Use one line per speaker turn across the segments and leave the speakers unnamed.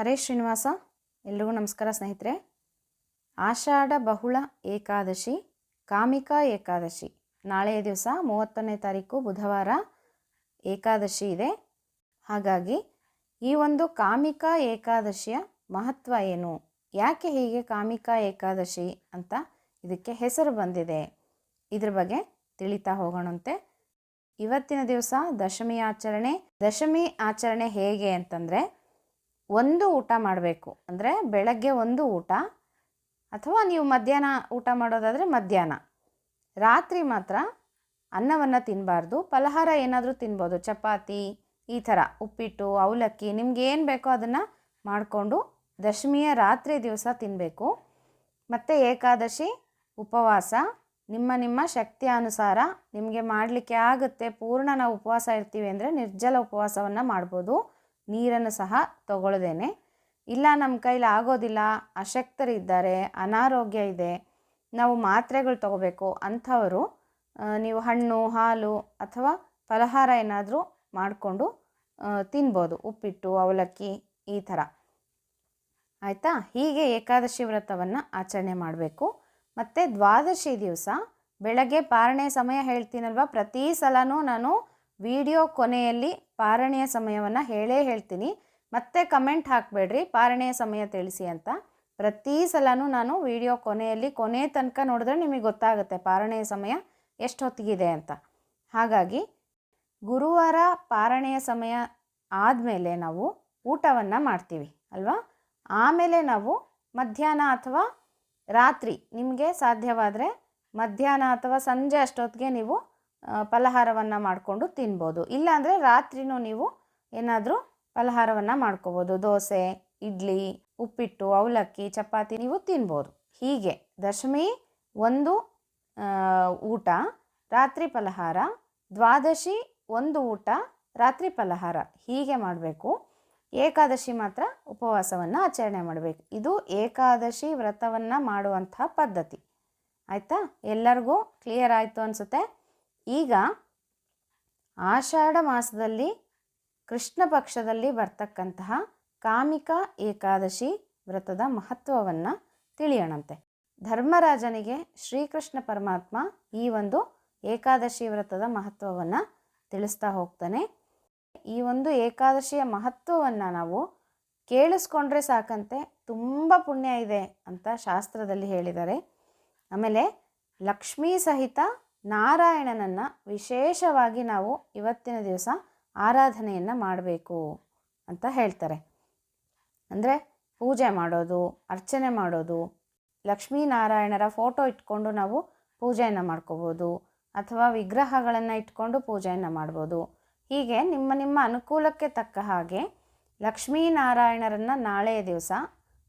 ಹರೇ ಶ್ರೀನಿವಾಸ, ಎಲ್ರಿಗೂ ನಮಸ್ಕಾರ ಸ್ನೇಹಿತರೆ. ಆಷಾಢ ಬಹುಳ ಏಕಾದಶಿ, ಕಾಮಿಕಾ ಏಕಾದಶಿ. ನಾಳೆಯ ದಿವಸ ಮೂವತ್ತನೇ ತಾರೀಕು ಬುಧವಾರ ಏಕಾದಶಿ ಇದೆ. ಹಾಗಾಗಿ ಈ ಒಂದು ಕಾಮಿಕಾ ಏಕಾದಶಿಯ ಮಹತ್ವ ಏನು? ಯಾಕೆ ಹೀಗೆ ಕಾಮಿಕಾ ಏಕಾದಶಿ ಅಂತ ಇದಕ್ಕೆ ಹೆಸರು ಬಂದಿದೆ. ಇದ್ರ ಬಗ್ಗೆ ತಿಳಿತಾ ಹೋಗೋಣಂತೆ. ಇವತ್ತಿನ ದಿವಸ ದಶಮಿ ಆಚರಣೆ. ದಶಮಿ ಆಚರಣೆ ಹೇಗೆ ಅಂತಂದರೆ ಒಂದು ಊಟ ಮಾಡಬೇಕು. ಅಂದರೆ ಬೆಳಗ್ಗೆ ಒಂದು ಊಟ ಅಥವಾ ನೀವು ಮಧ್ಯಾಹ್ನ ಊಟ ಮಾಡೋದಾದರೆ ಮಧ್ಯಾಹ್ನ. ರಾತ್ರಿ ಮಾತ್ರ ಅನ್ನವನ್ನು ತಿನ್ನಬಾರ್ದು ಫಲಹಾರ ಏನಾದರೂ ತಿನ್ಬೋದು. ಚಪಾತಿ, ಈ ಥರ ಉಪ್ಪಿಟ್ಟು, ಅವಲಕ್ಕಿ, ನಿಮ್ಗೆ ಏನು ಬೇಕೋ ಅದನ್ನು ಮಾಡಿಕೊಂಡು ದಶಮಿಯ ರಾತ್ರಿ ದಿವಸ ತಿನ್ನಬೇಕು ಮತ್ತು ಏಕಾದಶಿ ಉಪವಾಸ. ನಿಮ್ಮ ನಿಮ್ಮ ಶಕ್ತಿಯ ಅನುಸಾರ ನಿಮಗೆ ಮಾಡಲಿಕ್ಕೆ ಆಗುತ್ತೆ. ಪೂರ್ಣ ನಾವು ಉಪವಾಸ ಇರ್ತೀವಿ ಅಂದರೆ ನಿರ್ಜಲ ಉಪವಾಸವನ್ನು ಮಾಡ್ಬೋದು. ನೀರನ್ನು ಸಹ ತಗೊಳ್ದೇನೆ. ಇಲ್ಲ, ನಮ್ಮ ಕೈಲಿ ಆಗೋದಿಲ್ಲ, ಅಶಕ್ತರಿದ್ದಾರೆ, ಅನಾರೋಗ್ಯ ಇದೆ, ನಾವು ಮಾತ್ರೆಗಳು ತಗೋಬೇಕು ಅಂಥವರು ನೀವು ಹಣ್ಣು, ಹಾಲು ಅಥವಾ ಫಲಹಾರ ಏನಾದರೂ ಮಾಡಿಕೊಂಡು ತಿನ್ಬೋದು, ಉಪ್ಪಿಟ್ಟು, ಅವಲಕ್ಕಿ ಈ ಥರ. ಆಯಿತಾ? ಹೀಗೆ ಏಕಾದಶಿ ವ್ರತವನ್ನು ಆಚರಣೆ ಮಾಡಬೇಕು. ಮತ್ತು ದ್ವಾದಶಿ ದಿವಸ ಬೆಳಗ್ಗೆ ಪಾರಣೆ ಸಮಯ ಹೇಳ್ತೀನಲ್ವ? ಪ್ರತಿ ಸಲನೂ ನಾನು ವಿಡಿಯೋ ಕೊನೆಯಲ್ಲಿ ಪಾರಣೆಯ ಸಮಯವನ್ನು ಹೇಳೇ ಹೇಳ್ತೀನಿ. ಮತ್ತೆ ಕಮೆಂಟ್ ಹಾಕಬೇಡ್ರಿ. ಪಾರಣೆಯ ಸಮಯ ತಿಳಿಸಿ ಅಂತ. ಪ್ರತಿ ಸಲನೂ ನಾನು ವಿಡಿಯೋ ಕೊನೆಯಲ್ಲಿ ಕೊನೆ ತನಕ ನೋಡಿದ್ರೆ ನಿಮಗೆ ಗೊತ್ತಾಗುತ್ತೆ ಪಾರಣೆಯ ಸಮಯ ಎಷ್ಟು ಹೊತ್ತಿಗಿದೆ ಅಂತ. ಹಾಗಾಗಿ ಗುರುವಾರ ಪಾರಣೆಯ ಸಮಯ ಆದಮೇಲೆ ನಾವು ಊಟವನ್ನು ಮಾಡ್ತೀವಿ, ಅಲ್ವಾ? ಆಮೇಲೆ ನಾವು ಮಧ್ಯಾಹ್ನ ಅಥವಾ ರಾತ್ರಿ ನಿಮಗೆ ಸಾಧ್ಯವಾದರೆ ಮಧ್ಯಾಹ್ನ ಅಥವಾ ಸಂಜೆ ಅಷ್ಟೊತ್ತಿಗೆ ನೀವು ಫಲಹಾರವನ್ನು ಮಾಡಿಕೊಂಡು ತಿನ್ಬೋದು. ಇಲ್ಲಾಂದರೆ ರಾತ್ರಿನೂ ನೀವು ಏನಾದರೂ ಫಲಹಾರವನ್ನು ಮಾಡ್ಕೋಬೋದು. ದೋಸೆ, ಇಡ್ಲಿ, ಉಪ್ಪಿಟ್ಟು, ಅವಲಕ್ಕಿ, ಚಪಾತಿ ನೀವು ತಿನ್ಬೋದು. ಹೀಗೆ ದಶಮಿ ಒಂದು ಊಟ, ರಾತ್ರಿ ಫಲಹಾರ ದ್ವಾದಶಿ ಒಂದು ಊಟ, ರಾತ್ರಿ ಫಲಹಾರ ಹೀಗೆ ಮಾಡಬೇಕು. ಏಕಾದಶಿ ಮಾತ್ರ ಉಪವಾಸವನ್ನು ಆಚರಣೆ ಮಾಡಬೇಕು. ಇದು ಏಕಾದಶಿ ವ್ರತವನ್ನು ಮಾಡುವಂತಹ ಪದ್ಧತಿ. ಆಯಿತಾ? ಎಲ್ಲರಿಗೂ ಕ್ಲಿಯರ್ ಆಯಿತು ಅನಿಸುತ್ತೆ? ಈಗ ಆಷಾಢ ಮಾಸದಲ್ಲಿ ಕೃಷ್ಣ ಪಕ್ಷದಲ್ಲಿ ಬರ್ತಕ್ಕಂತಹ ಕಾಮಿಕ ಏಕಾದಶಿ ವ್ರತದ ಮಹತ್ವವನ್ನು ತಿಳಿಯೋಣಂತೆ. ಧರ್ಮರಾಜನಿಗೆ ಶ್ರೀಕೃಷ್ಣ ಪರಮಾತ್ಮ ಈ ಒಂದು ಏಕಾದಶಿ ವ್ರತದ ಮಹತ್ವವನ್ನು ತಿಳಿಸ್ತಾ ಹೋಗ್ತಾನೆ. ಈ ಒಂದು ಏಕಾದಶಿಯ ಮಹತ್ವವನ್ನು ನಾವು ಕೇಳಿಸ್ಕೊಂಡ್ರೆ ಸಾಕಂತೆ, ತುಂಬ ಪುಣ್ಯ ಇದೆ ಅಂತ ಶಾಸ್ತ್ರದಲ್ಲಿ ಹೇಳಿದ್ದಾರೆ. ಆಮೇಲೆ ಲಕ್ಷ್ಮೀ ಸಹಿತ ನಾರಾಯಣನನ್ನು ವಿಶೇಷವಾಗಿ ನಾವು ಇವತ್ತಿನ ದಿವಸ ಆರಾಧನೆಯನ್ನು ಮಾಡಬೇಕು ಅಂತ ಹೇಳ್ತಾರೆ. ಅಂದರೆ ಪೂಜೆ ಮಾಡೋದು, ಅರ್ಚನೆ ಮಾಡೋದು ಲಕ್ಷ್ಮೀನಾರಾಯಣರ ಫೋಟೋ ಇಟ್ಕೊಂಡು ನಾವು ಪೂಜೆಯನ್ನು ಮಾಡ್ಕೋಬೋದು, ಅಥವಾ ವಿಗ್ರಹಗಳನ್ನು ಇಟ್ಕೊಂಡು ಪೂಜೆಯನ್ನು ಮಾಡ್ಬೋದು. ಹೀಗೆ ನಿಮ್ಮ ನಿಮ್ಮ ಅನುಕೂಲಕ್ಕೆ ತಕ್ಕ ಹಾಗೆ ಲಕ್ಷ್ಮೀನಾರಾಯಣರನ್ನು ನಾಳೆಯ ದಿವಸ,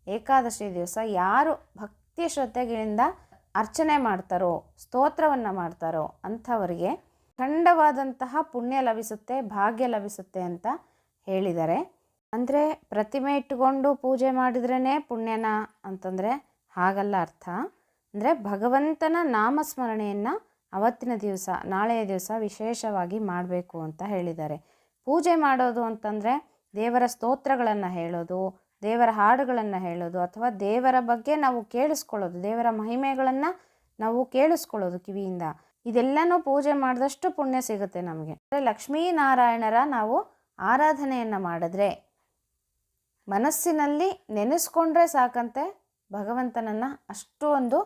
ಏಕಾದಶಿ ದಿವಸ ಯಾರು ಭಕ್ತಿ ಶ್ರದ್ಧೆಗಳಿಂದ ಅರ್ಚನೆ ಮಾಡ್ತಾರೋ, ಸ್ತೋತ್ರವನ್ನು ಮಾಡ್ತಾರೋ ಅಂಥವರಿಗೆ ಖಂಡವಾದಂತಹ ಪುಣ್ಯ ಲಭಿಸುತ್ತೆ, ಭಾಗ್ಯ ಲಭಿಸುತ್ತೆ ಅಂತ ಹೇಳಿದ್ದಾರೆ ಅಂದರೆ ಪ್ರತಿಮೆ ಇಟ್ಟುಕೊಂಡು ಪೂಜೆ ಮಾಡಿದ್ರೇ ಪುಣ್ಯನ ಅಂತಂದರೆ ಹಾಗಲ್ಲ ಅರ್ಥ. ಅಂದರೆ ಭಗವಂತನ ನಾಮಸ್ಮರಣೆಯನ್ನು ಅವತ್ತಿನ ದಿವಸ, ನಾಳೆಯ ದಿವಸ ವಿಶೇಷವಾಗಿ ಮಾಡಬೇಕು ಅಂತ ಹೇಳಿದ್ದಾರೆ ಪೂಜೆ ಮಾಡೋದು ಅಂತಂದರೆ ದೇವರ ಸ್ತೋತ್ರಗಳನ್ನು ಹೇಳೋದು ದೇವರ ಹಾಡುಗಳನ್ನು ಹೇಳೋದು ಅಥವಾ ದೇವರ ಬಗ್ಗೆ ನಾವು ಕೇಳಿಸ್ಕೊಳ್ಳೋದು, ದೇವರ ಮಹಿಮೆಗಳನ್ನು ನಾವು ಕೇಳಿಸ್ಕೊಳ್ಳೋದು ಕಿವಿಯಿಂದ. ಇದೆಲ್ಲನೂ ಪೂಜೆ ಮಾಡಿದಷ್ಟು ಪುಣ್ಯ ಸಿಗುತ್ತೆ ನಮಗೆ. ಅಂದರೆ ಲಕ್ಷ್ಮೀನಾರಾಯಣರ ನಾವು ಆರಾಧನೆಯನ್ನು ಮಾಡಿದ್ರೆ ಮನಸ್ಸಿನಲ್ಲಿ ನೆನೆಸ್ಕೊಂಡ್ರೆ ಸಾಕಂತೆ ಭಗವಂತನನ್ನು ಅಷ್ಟು ಒಂದು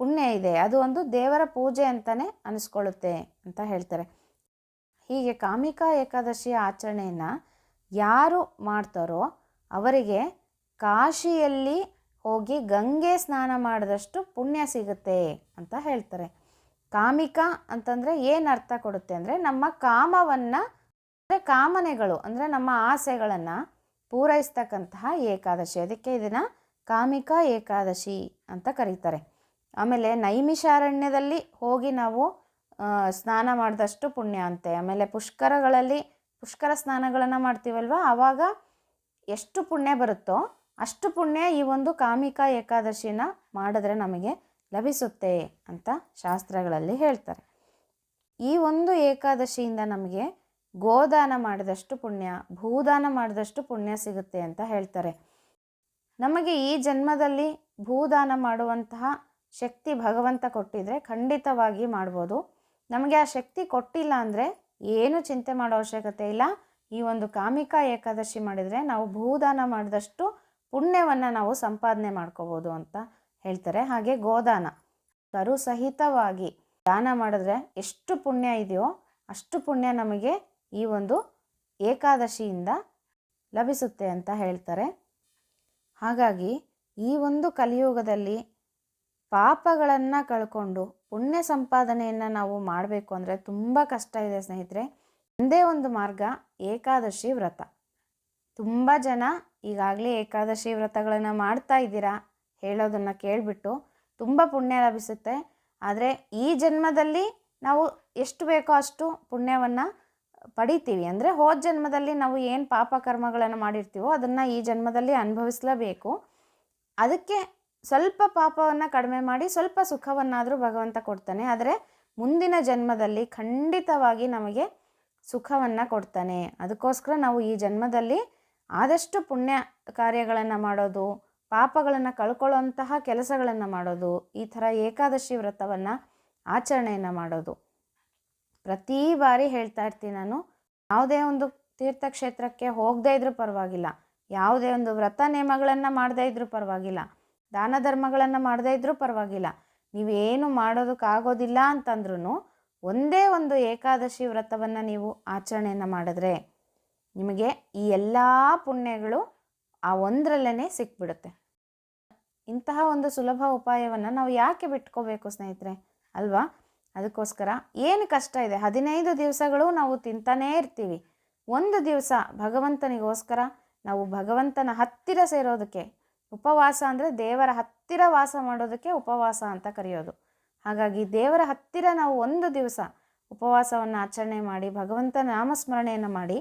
ಪುಣ್ಯ ಇದೆ. ಅದು ಒಂದು ದೇವರ ಪೂಜೆ ಅಂತಲೇ ಅನಿಸ್ಕೊಳ್ಳುತ್ತೆ ಅಂತ ಹೇಳ್ತಾರೆ. ಹೀಗೆ ಕಾಮಿಕಾ ಏಕಾದಶಿಯ ಆಚರಣೆಯನ್ನು ಯಾರು ಮಾಡ್ತಾರೋ ಅವರಿಗೆ ಕಾಶಿಯಲ್ಲಿ ಹೋಗಿ ಗಂಗೆ ಸ್ನಾನ ಮಾಡಿದಷ್ಟು ಪುಣ್ಯ ಸಿಗುತ್ತೆ ಅಂತ ಹೇಳ್ತಾರೆ. ಕಾಮಿಕ ಅಂತಂದರೆ ಏನು ಅರ್ಥ ಕೊಡುತ್ತೆ ಅಂದರೆ ನಮ್ಮ ಕಾಮವನ್ನು ಅಂದರೆ ಕಾಮನೆಗಳು ಅಂದರೆ ನಮ್ಮ ಆಸೆಗಳನ್ನು ಪೂರೈಸ್ತಕ್ಕಂತಹ ಏಕಾದಶಿ. ಅದಕ್ಕೆ ಇದನ್ನು ಕಾಮಿಕ ಏಕಾದಶಿ ಅಂತ ಕರೀತಾರೆ. ಆಮೇಲೆ ನೈಮಿಷಾರಣ್ಯದಲ್ಲಿ ಹೋಗಿ ನಾವು ಸ್ನಾನ ಮಾಡಿದಷ್ಟು ಪುಣ್ಯ ಅಂತೆ. ಆಮೇಲೆ ಪುಷ್ಕರಗಳಲ್ಲಿ ಪುಷ್ಕರ ಸ್ನಾನಗಳನ್ನು ಮಾಡ್ತೀವಲ್ವ? ಆವಾಗ ಎಷ್ಟು ಪುಣ್ಯ ಬರುತ್ತೋ ಅಷ್ಟು ಪುಣ್ಯ ಈ ಒಂದು ಕಾಮಿಕ ಏಕಾದಶಿನ ಮಾಡಿದ್ರೆ ನಮಗೆ ಲಭಿಸುತ್ತೆ ಅಂತ ಶಾಸ್ತ್ರಗಳಲ್ಲಿ ಹೇಳ್ತಾರೆ. ಈ ಒಂದು ಏಕಾದಶಿಯಿಂದ ನಮಗೆ ಗೋದಾನ ಮಾಡಿದಷ್ಟು ಪುಣ್ಯ, ಭೂದಾನ ಮಾಡಿದಷ್ಟು ಪುಣ್ಯ ಸಿಗುತ್ತೆ ಅಂತ ಹೇಳ್ತಾರೆ. ನಮಗೆ ಈ ಜನ್ಮದಲ್ಲಿ ಭೂದಾನ ಮಾಡುವಂತಹ ಶಕ್ತಿ ಭಗವಂತ ಕೊಟ್ಟಿದ್ರೆ ಖಂಡಿತವಾಗಿ ಮಾಡ್ಬೋದು. ನಮಗೆ ಆ ಶಕ್ತಿ ಕೊಟ್ಟಿಲ್ಲ ಅಂದರೆ ಏನು ಚಿಂತೆ ಮಾಡೋ ಅವಶ್ಯಕತೆ ಇಲ್ಲ. ಈ ಒಂದು ಕಾಮಿಕಾ ಏಕಾದಶಿ ಮಾಡಿದರೆ ನಾವು ಭೂದಾನ ಮಾಡಿದಷ್ಟು ಪುಣ್ಯವನ್ನು ನಾವು ಸಂಪಾದನೆ ಮಾಡ್ಕೋಬೋದು ಅಂತ ಹೇಳ್ತಾರೆ. ಹಾಗೆ ಗೋದಾನ. ಕರು ಸಹಿತವಾಗಿ ದಾನ ಮಾಡಿದ್ರೆ ಎಷ್ಟು ಪುಣ್ಯ ಇದೆಯೋ ಅಷ್ಟು ಪುಣ್ಯ ನಮಗೆ ಈ ಒಂದು ಏಕಾದಶಿಯಿಂದ ಲಭಿಸುತ್ತೆ ಅಂತ ಹೇಳ್ತಾರೆ. ಹಾಗಾಗಿ ಈ ಒಂದು ಕಲಿಯುಗದಲ್ಲಿ ಪಾಪಗಳನ್ನು ಕಳ್ಕೊಂಡು ಪುಣ್ಯ ಸಂಪಾದನೆಯನ್ನು ನಾವು ಮಾಡಬೇಕು ಅಂದರೆ ತುಂಬ ಕಷ್ಟ ಇದೆ ಸ್ನೇಹಿತರೆ. ಒಂದೇ ಒಂದು ಮಾರ್ಗ ಏಕಾದಶಿ ವ್ರತ. ತುಂಬ ಜನ ಈಗಾಗಲೇ ಏಕಾದಶಿ ವ್ರತಗಳನ್ನು ಮಾಡ್ತಾ ಇದ್ದೀರಾ ಹೇಳೋದನ್ನು ಕೇಳಿಬಿಟ್ಟು ತುಂಬ ಪುಣ್ಯ ಲಭಿಸುತ್ತೆ. ಆದರೆ ಈ ಜನ್ಮದಲ್ಲಿ ನಾವು ಎಷ್ಟು ಬೇಕೋ ಅಷ್ಟು ಪುಣ್ಯವನ್ನು ಪಡಿತೀವಿ. ಅಂದರೆ ಹೋದ ಜನ್ಮದಲ್ಲಿ ನಾವು ಏನು ಪಾಪ ಕರ್ಮಗಳನ್ನು ಮಾಡಿರ್ತೀವೋ ಅದನ್ನು ಈ ಜನ್ಮದಲ್ಲಿ ಅನುಭವಿಸಲೇಬೇಕು. ಅದಕ್ಕೆ ಸ್ವಲ್ಪ ಪಾಪವನ್ನು ಕಡಿಮೆ ಮಾಡಿ ಸ್ವಲ್ಪ ಸುಖವನ್ನಾದರೂ ಭಗವಂತ ಕೊಡ್ತಾನೆ. ಆದರೆ ಮುಂದಿನ ಜನ್ಮದಲ್ಲಿ ಖಂಡಿತವಾಗಿ ನಮಗೆ ಸುಖವನ್ನು ಕೊಡ್ತಾನೆ. ಅದಕ್ಕೋಸ್ಕರ ನಾವು ಈ ಜನ್ಮದಲ್ಲಿ ಆದಷ್ಟು ಪುಣ್ಯ ಕಾರ್ಯಗಳನ್ನು ಮಾಡೋದು, ಪಾಪಗಳನ್ನು ಕಳ್ಕೊಳ್ಳೋಂತಹ ಕೆಲಸಗಳನ್ನು ಮಾಡೋದು, ಈ ಥರ ಏಕಾದಶಿ ವ್ರತವನ್ನು ಆಚರಣೆಯನ್ನು ಮಾಡೋದು. ಪ್ರತಿ ಬಾರಿ ಹೇಳ್ತಾ ಇರ್ತೀನಿ ನಾನು, ಯಾವುದೇ ಒಂದು ತೀರ್ಥಕ್ಷೇತ್ರಕ್ಕೆ ಹೋಗದೇ ಇದ್ರೂ ಪರವಾಗಿಲ್ಲ. ಯಾವುದೇ ಒಂದು ವ್ರತ ನೇಮಗಳನ್ನು ಮಾಡದೇ ಇದ್ರೂ ಪರವಾಗಿಲ್ಲ. ದಾನ ಧರ್ಮಗಳನ್ನು ಮಾಡದೇ ಇದ್ರೂ ಪರವಾಗಿಲ್ಲ. ನೀವೇನು ಮಾಡೋದಕ್ಕಾಗೋದಿಲ್ಲ ಅಂತಂದ್ರೂ ಒಂದೇ ಒಂದು ಏಕಾದಶಿ ವ್ರತವನ್ನು ನೀವು ಆಚರಣೆಯನ್ನು ಮಾಡಿದ್ರೆ ನಿಮಗೆ ಈ ಎಲ್ಲ ಪುಣ್ಯಗಳು ಆ ಒಂದರಲ್ಲೇ ಸಿಕ್ಬಿಡುತ್ತೆ. ಇಂತಹ ಒಂದು ಸುಲಭ ಉಪಾಯವನ್ನು ನಾವು ಯಾಕೆ ಬಿಟ್ಕೋಬೇಕು ಸ್ನೇಹಿತರೆ? ಅಲ್ವಾ? ಅದಕ್ಕೋಸ್ಕರ ಏನು ಕಷ್ಟ ಇದೆ? ಹದಿನೈದು ದಿವಸಗಳು ನಾವು ತಿಂತಾನೇ ಇರ್ತೀವಿ. ಒಂದು ದಿವಸ ಭಗವಂತನಿಗೋಸ್ಕರ ನಾವು ಭಗವಂತನ ಹತ್ತಿರ ಸೇರೋದಕ್ಕೆ, ಉಪವಾಸ ಅಂದರೆ ದೇವರ ಹತ್ತಿರ ವಾಸ ಮಾಡೋದಕ್ಕೆ ಉಪವಾಸ ಅಂತ ಕರೆಯೋದು. ಹಾಗಾಗಿ ದೇವರ ಹತ್ತಿರ ನಾವು ಒಂದು ದಿವಸ ಉಪವಾಸವನ್ನು ಆಚರಣೆ ಮಾಡಿ ಭಗವಂತನ ನಾಮಸ್ಮರಣೆಯನ್ನು ಮಾಡಿ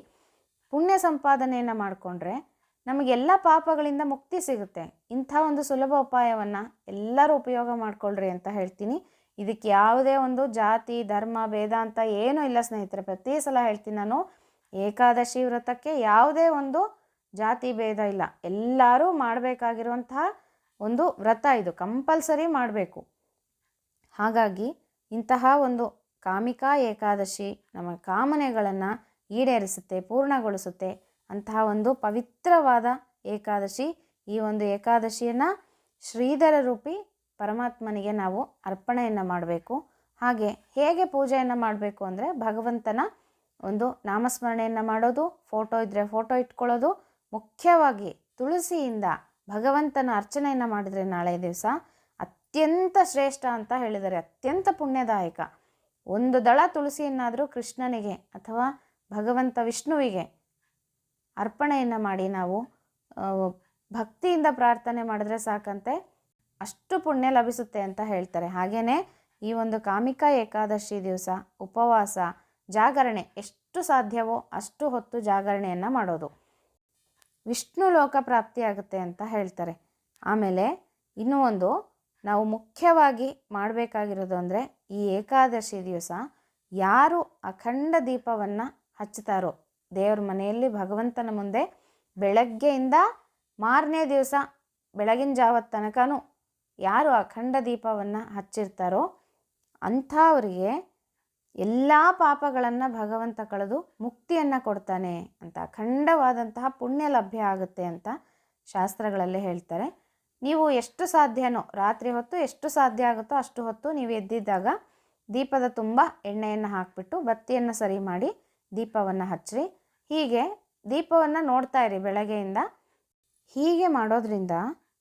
ಪುಣ್ಯ ಸಂಪಾದನೆಯನ್ನು ಮಾಡಿಕೊಂಡ್ರೆ ನಮಗೆಲ್ಲ ಪಾಪಗಳಿಂದ ಮುಕ್ತಿ ಸಿಗುತ್ತೆ. ಇಂಥ ಒಂದು ಸುಲಭ ಉಪಾಯವನ್ನು ಎಲ್ಲರೂ ಉಪಯೋಗ ಮಾಡಿಕೊಳ್ಳ್ರಿ ಅಂತ ಹೇಳ್ತೀನಿ. ಇದಕ್ಕೆ ಯಾವುದೇ ಒಂದು ಜಾತಿ, ಧರ್ಮ, ಭೇದ ಅಂತ ಏನೂ ಇಲ್ಲ ಸ್ನೇಹಿತರೆ. ಪ್ರತಿ ಸಲ ಹೇಳ್ತೀನಿ ನಾನು, ಏಕಾದಶಿ ವ್ರತಕ್ಕೆ ಯಾವುದೇ ಒಂದು ಜಾತಿ, ಭೇದ ಇಲ್ಲ. ಎಲ್ಲರೂ ಮಾಡಬೇಕಾಗಿರುವಂತಹ ಒಂದು ವ್ರತ ಇದು. ಕಂಪಲ್ಸರಿ ಮಾಡಬೇಕು. ಹಾಗಾಗಿ ಇಂತಹ ಒಂದು ಕಾಮಿಕಾ ಏಕಾದಶಿ ನಮ್ಮ ಕಾಮನೆಗಳನ್ನು ಈಡೇರಿಸುತ್ತೆ, ಪೂರ್ಣಗೊಳಿಸುತ್ತೆ. ಅಂತಹ ಒಂದು ಪವಿತ್ರವಾದ ಏಕಾದಶಿ, ಈ ಒಂದು ಏಕಾದಶಿಯನ್ನು ಶ್ರೀಧರ ರೂಪಿ ಪರಮಾತ್ಮನಿಗೆ ನಾವು ಅರ್ಪಣೆಯನ್ನು ಮಾಡಬೇಕು. ಹಾಗೆ ಹೇಗೆ ಪೂಜೆಯನ್ನು ಮಾಡಬೇಕು ಅಂದರೆ ಭಗವಂತನ ಒಂದು ನಾಮಸ್ಮರಣೆಯನ್ನು ಮಾಡೋದು, ಫೋಟೋ ಇದ್ದರೆ ಫೋಟೋ ಇಟ್ಕೊಳ್ಳೋದು, ಮುಖ್ಯವಾಗಿ ತುಳಸಿಯಿಂದ ಭಗವಂತನ ಅರ್ಚನೆಯನ್ನು ಮಾಡಿದರೆ ನಾಳೆ ದಿವಸ ಅತ್ಯಂತ ಶ್ರೇಷ್ಠ ಅಂತ ಹೇಳಿದ್ದಾರೆ ಅತ್ಯಂತ ಪುಣ್ಯದಾಯಕ. ಒಂದು ದಳ ತುಳಸಿಯನ್ನಾದರೂ ಕೃಷ್ಣನಿಗೆ ಅಥವಾ ಭಗವಂತ ವಿಷ್ಣುವಿಗೆ ಅರ್ಪಣೆಯನ್ನು ಮಾಡಿ ನಾವು ಭಕ್ತಿಯಿಂದ ಪ್ರಾರ್ಥನೆ ಮಾಡಿದ್ರೆ ಸಾಕಂತೆ, ಅಷ್ಟು ಪುಣ್ಯ ಲಭಿಸುತ್ತೆ ಅಂತ ಹೇಳ್ತಾರೆ. ಹಾಗೆಯೇ ಈ ಒಂದು ಕಾಮಿಕಾ ಏಕಾದಶಿ ದಿವಸ, ಉಪವಾಸ, ಜಾಗರಣೆ ಎಷ್ಟು ಸಾಧ್ಯವೋ ಅಷ್ಟು ಹೊತ್ತು ಜಾಗರಣೆಯನ್ನು ಮಾಡೋದು. ವಿಷ್ಣು ಲೋಕ ಪ್ರಾಪ್ತಿಯಾಗುತ್ತೆ ಅಂತ ಹೇಳ್ತಾರೆ. ಆಮೇಲೆ ಇನ್ನೂ ಒಂದು, ನಾವು ಮುಖ್ಯವಾಗಿ ಮಾಡಬೇಕಾಗಿರೋದು ಅಂದರೆ ಈ ಏಕಾದಶಿ ದಿವಸ ಯಾರು ಅಖಂಡ ದೀಪವನ್ನು ಹಚ್ಚುತ್ತಾರೋ? ದೇವ್ರ ಮನೆಯಲ್ಲಿ ಭಗವಂತನ ಮುಂದೆ ಬೆಳಗ್ಗೆಯಿಂದ ಮಾರನೇ ದಿವಸ ಬೆಳಗಿನ ಜಾವದ ತನಕನೂ ಯಾರು ಅಖಂಡ ದೀಪವನ್ನು ಹಚ್ಚಿರ್ತಾರೋ ಅಂಥವರಿಗೆ ಎಲ್ಲ ಪಾಪಗಳನ್ನು ಭಗವಂತ ಕಳೆದು ಮುಕ್ತಿಯನ್ನು ಕೊಡ್ತಾನೆ ಅಂತ, ಅಖಂಡವಾದಂತಹ ಪುಣ್ಯ ಲಭ್ಯ ಆಗುತ್ತೆ ಅಂತ ಶಾಸ್ತ್ರಗಳಲ್ಲಿ ಹೇಳ್ತಾರೆ. ನೀವು ಎಷ್ಟು ಸಾಧ್ಯನೋ, ರಾತ್ರಿ ಹೊತ್ತು ಎಷ್ಟು ಸಾಧ್ಯ ಆಗುತ್ತೋ ಅಷ್ಟು ಹೊತ್ತು ನೀವು ಎದ್ದಿದ್ದಾಗ ದೀಪದ ತುಂಬ ಎಣ್ಣೆಯನ್ನು ಹಾಕಿಬಿಟ್ಟು ಬತ್ತಿಯನ್ನು ಸರಿ ಮಾಡಿ ದೀಪವನ್ನು ಹಚ್ಚಿರಿ ಹೀಗೆ ದೀಪವನ್ನು ನೋಡ್ತಾ ಇರಿ ಬೆಳಗ್ಗೆಯಿಂದ. ಹೀಗೆ ಮಾಡೋದ್ರಿಂದ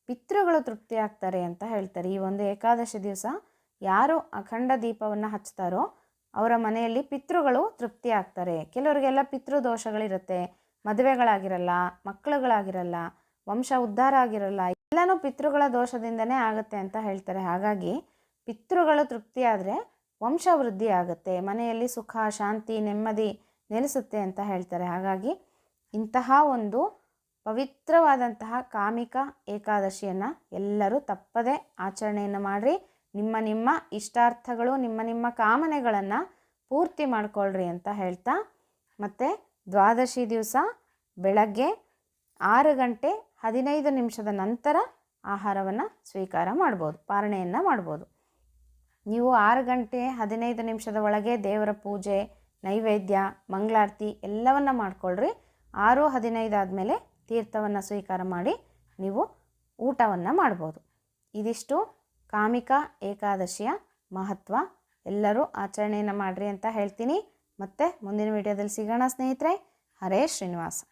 ಪಿತೃಗಳು ತೃಪ್ತಿ ಆಗ್ತಾರೆ ಅಂತ ಹೇಳ್ತಾರೆ. ಈ ಒಂದು ಏಕಾದಶಿ ದಿವಸ ಯಾರು ಅಖಂಡ ದೀಪವನ್ನು ಹಚ್ತಾರೋ ಅವರ ಮನೆಯಲ್ಲಿ ಪಿತೃಗಳು ತೃಪ್ತಿ ಆಗ್ತಾರೆ. ಕೆಲವರಿಗೆಲ್ಲ ಪಿತೃದೋಷಗಳಿರುತ್ತೆ ಮದುವೆಗಳಾಗಿರಲ್ಲ, ಮಕ್ಕಳುಗಳಾಗಿರಲ್ಲ, ವಂಶ ಉದ್ಧಾರ ಆಗಿರಲ್ಲ, ಎಲ್ಲನೂ ಪಿತೃಗಳ ದೋಷದಿಂದನೇ ಆಗುತ್ತೆ ಅಂತ ಹೇಳ್ತಾರೆ. ಹಾಗಾಗಿ ಪಿತೃಗಳು ತೃಪ್ತಿ ಆದರೆ ವಂಶ ವೃದ್ಧಿ ಆಗುತ್ತೆ. ಮನೆಯಲ್ಲಿ ಸುಖ, ಶಾಂತಿ, ನೆಮ್ಮದಿ ನೆಲೆಸುತ್ತೆ ಅಂತ ಹೇಳ್ತಾರೆ. ಹಾಗಾಗಿ ಇಂತಹ ಒಂದು ಪವಿತ್ರವಾದಂತಹ ಕಾಮಿಕ ಏಕಾದಶಿಯನ್ನು ಎಲ್ಲರೂ ತಪ್ಪದೆ ಆಚರಣೆಯನ್ನು ಮಾಡಿರಿ. ನಿಮ್ಮ ನಿಮ್ಮ ಇಷ್ಟಾರ್ಥಗಳು, ನಿಮ್ಮ ನಿಮ್ಮ ಕಾಮನೆಗಳನ್ನು ಪೂರ್ತಿ ಮಾಡಿಕೊಳ್ಳ್ರಿ ಅಂತ ಹೇಳ್ತಾ, ಮತ್ತು ದ್ವಾದಶಿ ದಿವಸ ಬೆಳಗ್ಗೆ ಆರು ಗಂಟೆ ಹದಿನೈದು ನಿಮಿಷದ ನಂತರ ಆಹಾರವನ್ನು ಸ್ವೀಕಾರ ಮಾಡ್ಬೋದು, ಪಾರಣೆಯನ್ನು ಮಾಡ್ಬೋದು. ನೀವು ಆರು ಗಂಟೆ ಹದಿನೈದು ನಿಮಿಷದ ಒಳಗೆ ದೇವರ ಪೂಜೆ ನೈವೇದ್ಯ, ಮಂಗಳಾರತಿ ಎಲ್ಲವನ್ನು ಮಾಡಿಕೊಳ್ಳ್ರಿ ಆರು, ಹದಿನೈದು ಆದಮೇಲೆ ತೀರ್ಥವನ್ನು ಸ್ವೀಕಾರ ಮಾಡಿ ನೀವು ಊಟವನ್ನು ಮಾಡ್ಬೋದು. ಇದಿಷ್ಟು ಕಾಮಿಕ, ಏಕಾದಶಿಯ ಮಹತ್ವ. ಎಲ್ಲರೂ ಆಚರಣೆಯನ್ನು ಮಾಡಿರಿ ಅಂತ ಹೇಳ್ತೀನಿ. ಮತ್ತೆ ಮುಂದಿನ ವಿಡಿಯೋದಲ್ಲಿ ಸಿಗೋಣ ಸ್ನೇಹಿತರೆ. ಹರೇ ಶ್ರೀನಿವಾಸ.